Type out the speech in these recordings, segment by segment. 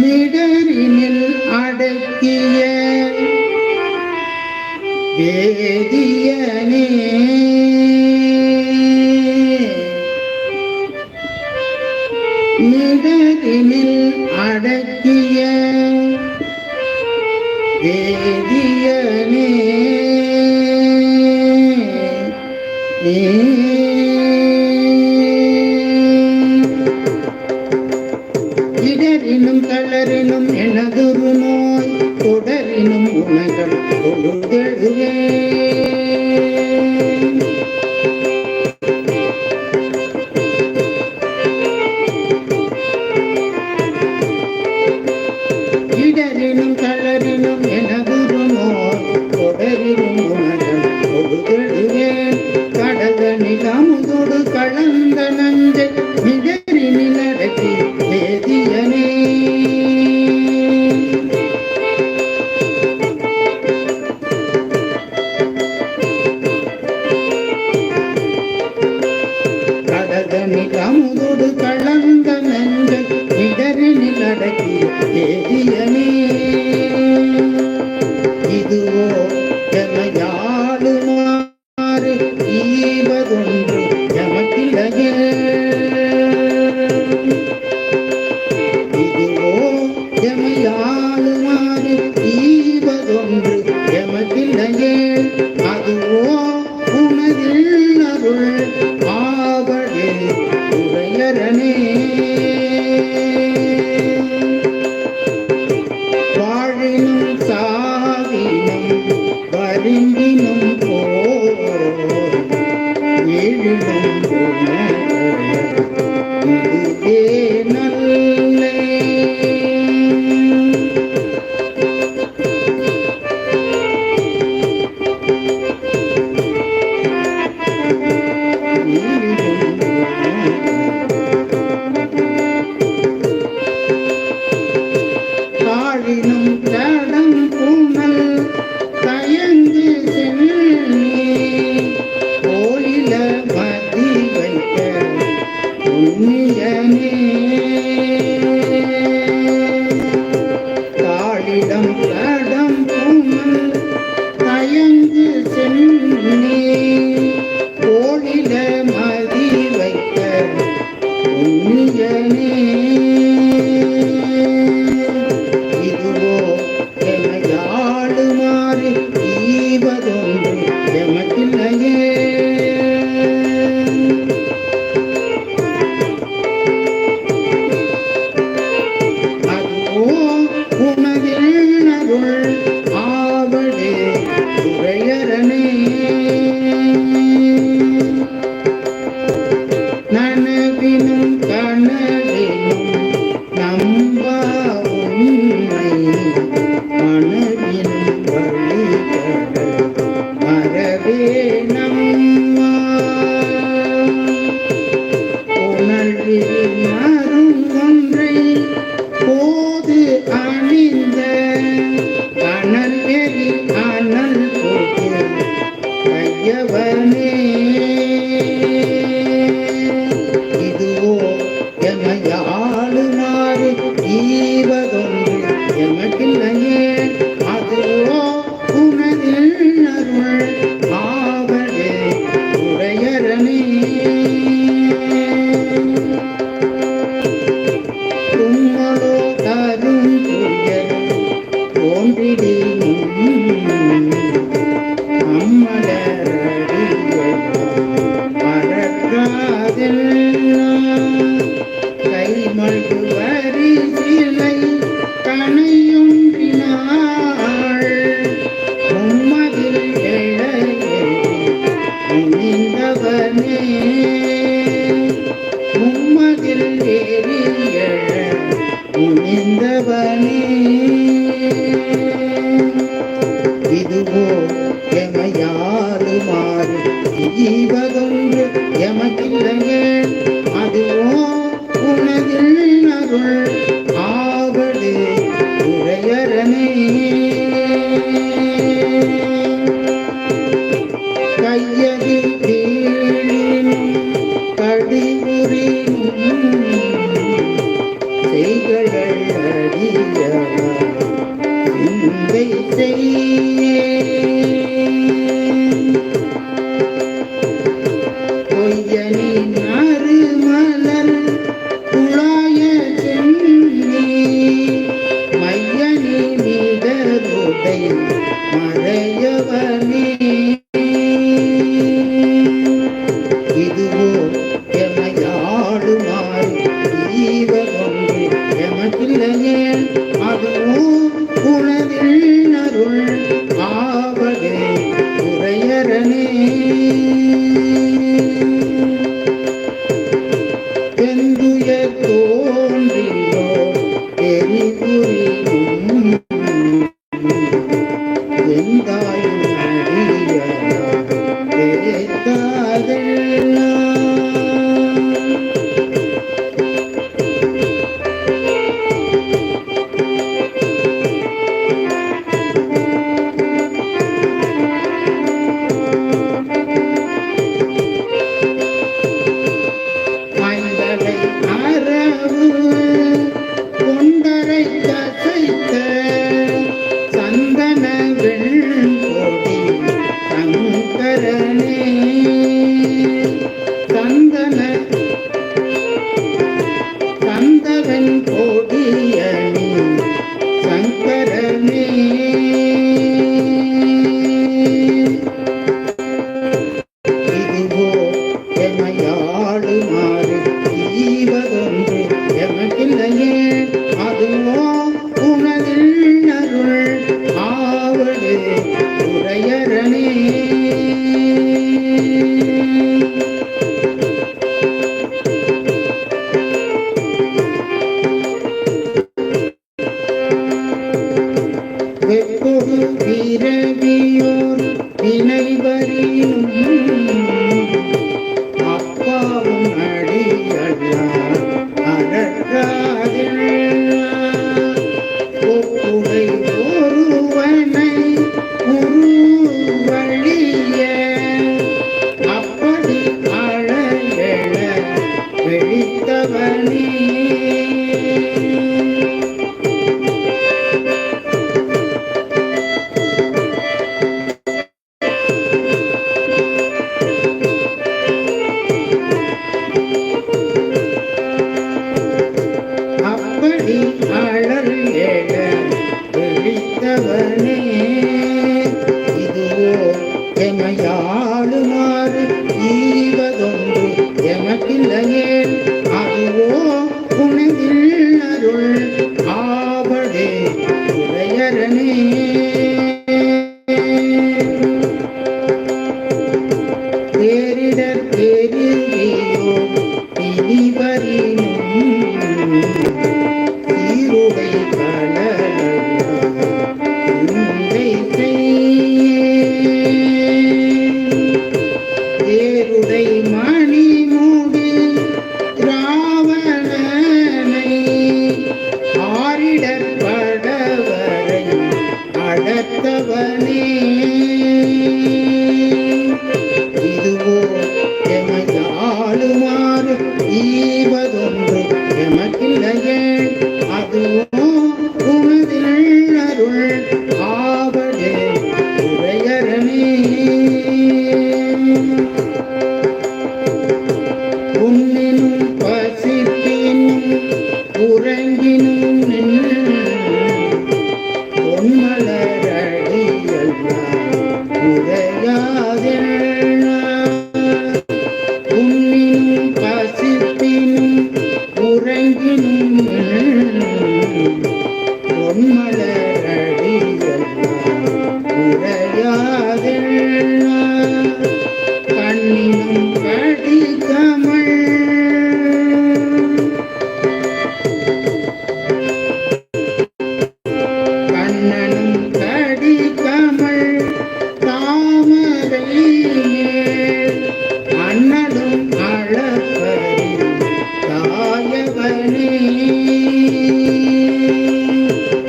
நிடரினில் அடக்கிய வேதியனே. my God, நடுங்கினும் போழும் இதுவே நல்ல தாழினும் எமைய ஆளுநாடு ஈவதொன்று எமக்கில்லையே அதுவோ உனதில் அருள் ஆவலே உரையரணே தும்மலோ தரும் துயரும் தோன்றிடி இதுவோ இதுவோ எமையாறுமாறு ஜீவதொன்று எமக்கில்லையே. உனதில் வெளித்தவனே ஆவடே உரையரணே கண்ணினும் படி தமிழ் கண்ணனும் படி தமிழ் தாமரை மேல் அண்ணனும் அழகரி தாயவனே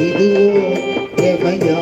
இதுவோ எவையா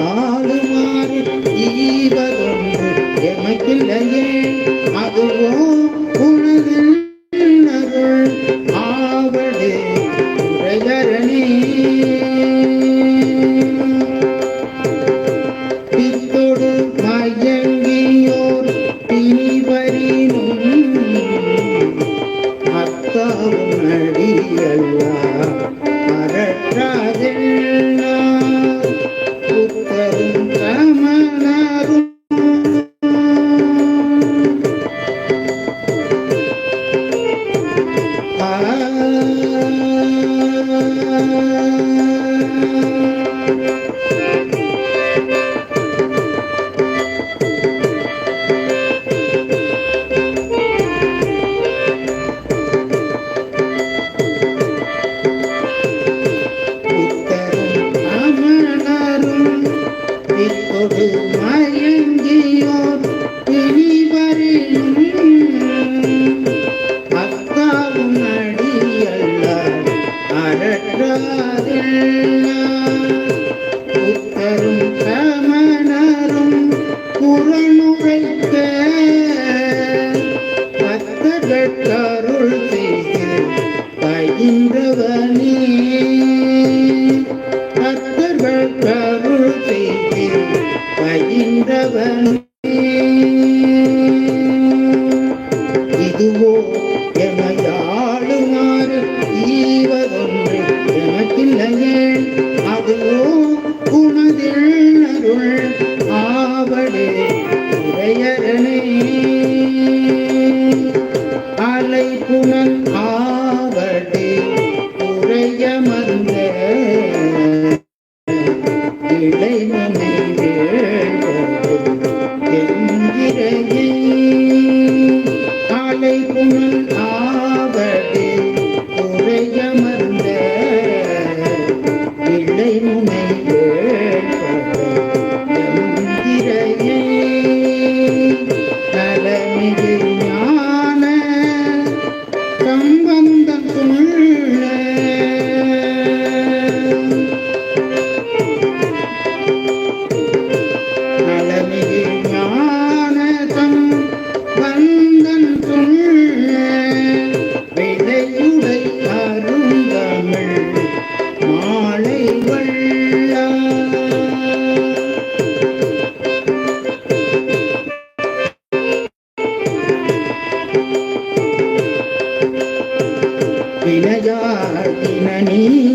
உண்டவனே பக்தர்கள் கருள் செய்தில் பயின்றவனே இதுவோ எமையாளுமாறு ஈவதொன்று எனக்கில்லையே அதுவோ உனதில் அருள் அலை புனல் ஆ நீ